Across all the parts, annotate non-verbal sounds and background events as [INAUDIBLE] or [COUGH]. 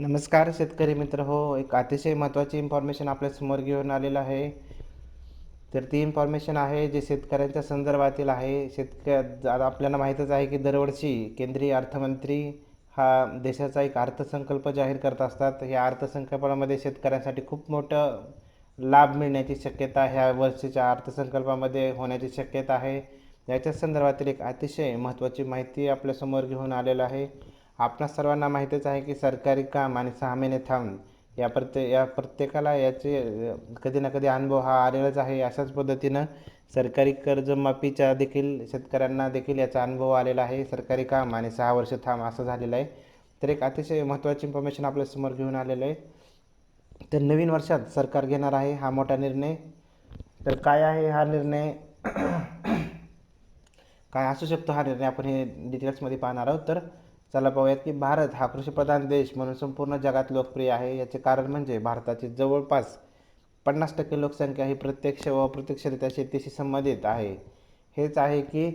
नमस्कार शेतकरी मित्र हो एक अतिशय महत्त्वाची इन्फॉर्मेशन आपल्यासमोर घेऊन आलेलं आहे. तर ती इन्फॉर्मेशन आहे जे शेतकऱ्यांच्या संदर्भातील आहे. शेतक आपल्याला माहीतच आहे की दरवर्षी केंद्रीय अर्थमंत्री हा देशाचा एक अर्थसंकल्प जाहीर करत असतात. या अर्थसंकल्पामध्ये शेतकऱ्यांसाठी खूप मोठं लाभ मिळण्याची शक्यता ह्या वर्षीच्या अर्थसंकल्पामध्ये होण्याची शक्यता आहे. याच्या संदर्भातील एक अतिशय महत्त्वाची माहिती आपल्यासमोर घेऊन आलेलं आहे. आपणा सर्वांना माहीतच आहे की सरकारी काम आणि सहा महिने थांब या प्रत्ये या प्रत्येकाला याचे कधी ना कधी अनुभव हा आलेलाच आहे. अशाच पद्धतीनं सरकारी कर्जमाफीच्या देखील शेतकऱ्यांना देखील याचा अनुभव आलेला आहे. सरकारी काम आणि सहा वर्ष थांब असं झालेलं आहे. तर एक अतिशय महत्त्वाची इन्फॉर्मेशन आपल्यासमोर घेऊन आलेलं आहे. तर नवीन वर्षात सरकार घेणार आहे हा मोठा निर्णय. तर काय आहे हा निर्णय? [CLEARS THROAT] काय असू शकतो हा निर्णय आपण हे डिटेल्समध्ये पाहणार आहोत. तर चला पाहूयात की भारत हा कृषीप्रधान देश म्हणून संपूर्ण जगात लोकप्रिय आहे. याचे कारण म्हणजे भारताची जवळपास पन्नास टक्के लोकसंख्या ही प्रत्यक्ष व अप्रत्यक्षरित्या शेतीशी संबंधित आहे. हेच आहे की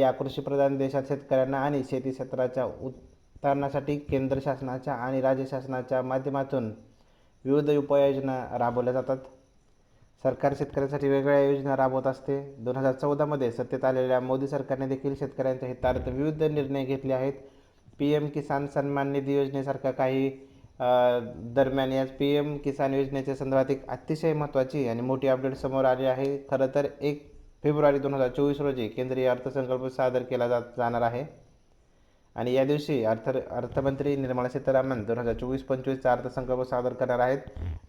या कृषीप्रधान देशात शेतकऱ्यांना आणि शेती क्षेत्राच्या उत्थानासाठी केंद्र शासनाच्या आणि राज्य शासनाच्या माध्यमातून विविध उपाययोजना राबवल्या जातात. सरकार शेतकऱ्यांसाठी वेगवेगळ्या योजना राबवत असते. दोन हजार चौदामध्ये सत्तेत आलेल्या मोदी सरकारने देखील शेतकऱ्यांच्या हितार्थ विविध निर्णय घेतले आहेत. पी एम किसान सन्मान निधी योजनेसारख्या काही दरम्यान या पी एम किसान योजनेच्या संदर्भात एक अतिशय महत्त्वाची आणि मोठी अपडेट समोर आली आहे. खरं तर एक फेब्रुवारी दोन हजार चोवीस रोजी केंद्रीय अर्थसंकल्प सादर केला जात जाणार आहे. आणि या दिवशी अर्थ अर्थमंत्री निर्मला सीतारामन दोन हजार चोवीस पंचवीसचा अर्थसंकल्प सादर करणार आहेत.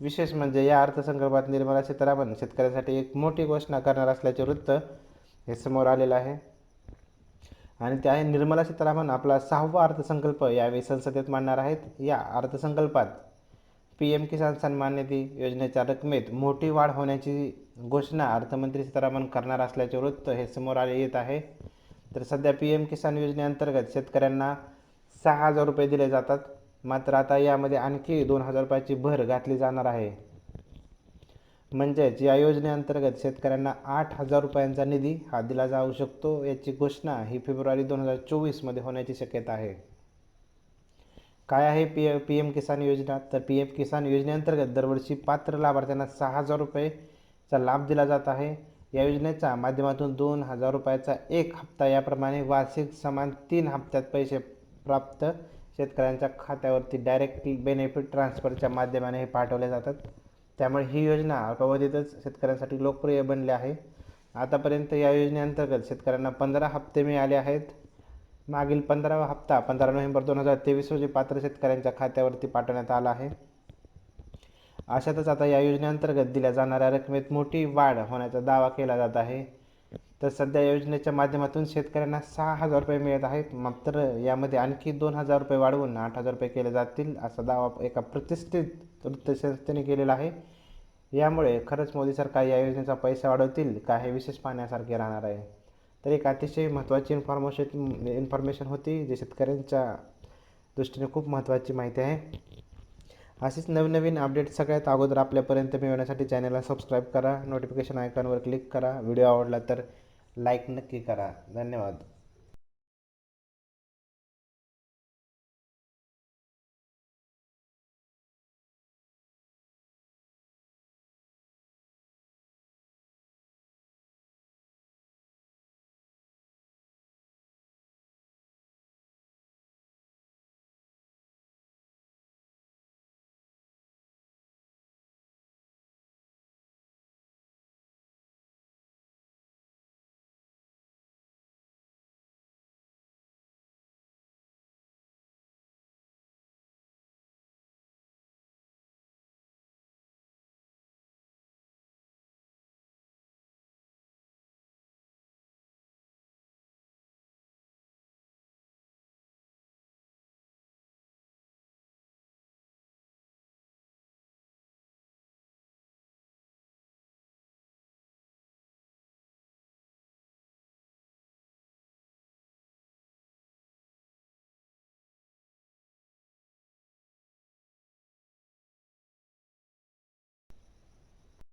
विशेष म्हणजे या अर्थसंकल्पात निर्मला सीतारामन शेतकऱ्यांसाठी एक मोठी घोषणा करणार असल्याचे वृत्त हे समोर आलेलं आहे. आणि त्या निर्मला सीतारामन आपला सहावा अर्थसंकल्प यावेळी संसदेत मांडणार आहेत. या अर्थसंकल्पात पी एम किसान सन्मान निधी योजनेच्या रकमेत मोठी वाढ होण्याची घोषणा अर्थमंत्री सीतारामन करणार असल्याचे वृत्त हे समोर आले येत आहे. तर सध्या पी एम किसान योजनेअंतर्गत शेतकऱ्यांना सहा हजार रुपये दिले जातात. मात्र आता यामध्ये आणखी दोन हजार रुपयाची भर घातली जाणार आहे. म्हणजेच या योजनेअंतर्गत शेतकऱ्यांना आठ हजार रुपयांचा निधी हा दिला जाऊ शकतो याची घोषणा ही फेब्रुवारी दोन हजार चोवीसमध्ये होण्याची शक्यता आहे. काय आहे पी पी एम किसान योजना? तर पी एम किसान योजनेअंतर्गत दरवर्षी पात्र लाभार्थ्यांना सहा हजार रुपयेचा लाभ दिला जात आहे. या योजनेच्या माध्यमातून दोन हजार रुपयाचा एक हप्ता याप्रमाणे वार्षिक समान तीन हप्त्यात पैसे प्राप्त शेतकऱ्यांच्या खात्यावरती डायरेक्ट बेनिफिट ट्रान्सफरच्या माध्यमाने हे पाठवले जातात. त्यामुळे ही योजना अल्पावधीतच शेतकऱ्यांसाठी लोकप्रिय बनली आहे. आतापर्यंत या योजनेअंतर्गत शेतकऱ्यांना पंधरा हप्ते मिळाले आहेत. मागील पंधरावा हप्ता पंधरा नोव्हेंबर दोन हजार तेवीस रोजी पात्र शेतकऱ्यांच्या खात्यावरती पाठवण्यात आला आहे. अशातच आता या योजनेअंतर्गत दिल्या जाणाऱ्या रकमेत मोठी वाढ होण्याचा दावा केला जात आहे. तर सध्या योजनेच्या माध्यमातून शेतकऱ्यांना सहा हजार रुपये मिळत आहेत. मात्र यामध्ये आणखी दोन हजार रुपये वाढवून आठ हजार रुपये केले जातील असा दावा एका प्रतिष्ठित वृत्तसंस्थेने केलेला आहे. यामुळे खरंच मोदी सरकार या योजनेचा पैसा वाढवतील का हे विशेष पाहण्यासारखे राहणार आहे. तर एक अतिशय महत्त्वाची इन्फॉर्मेशन इन्फॉर्मेशन होती जे शेतकऱ्यांच्या दृष्टीने खूप महत्त्वाची माहिती आहे. अशीच नवीन अपडेट सगळ्यात अगोदर आपल्यापर्यंत मिळवण्यासाठी चॅनलला सबस्क्राईब करा. नोटिफिकेशन आयकॉनवर क्लिक करा. व्हिडिओ आवडला तर लाईक नक्की करा. धन्यवाद.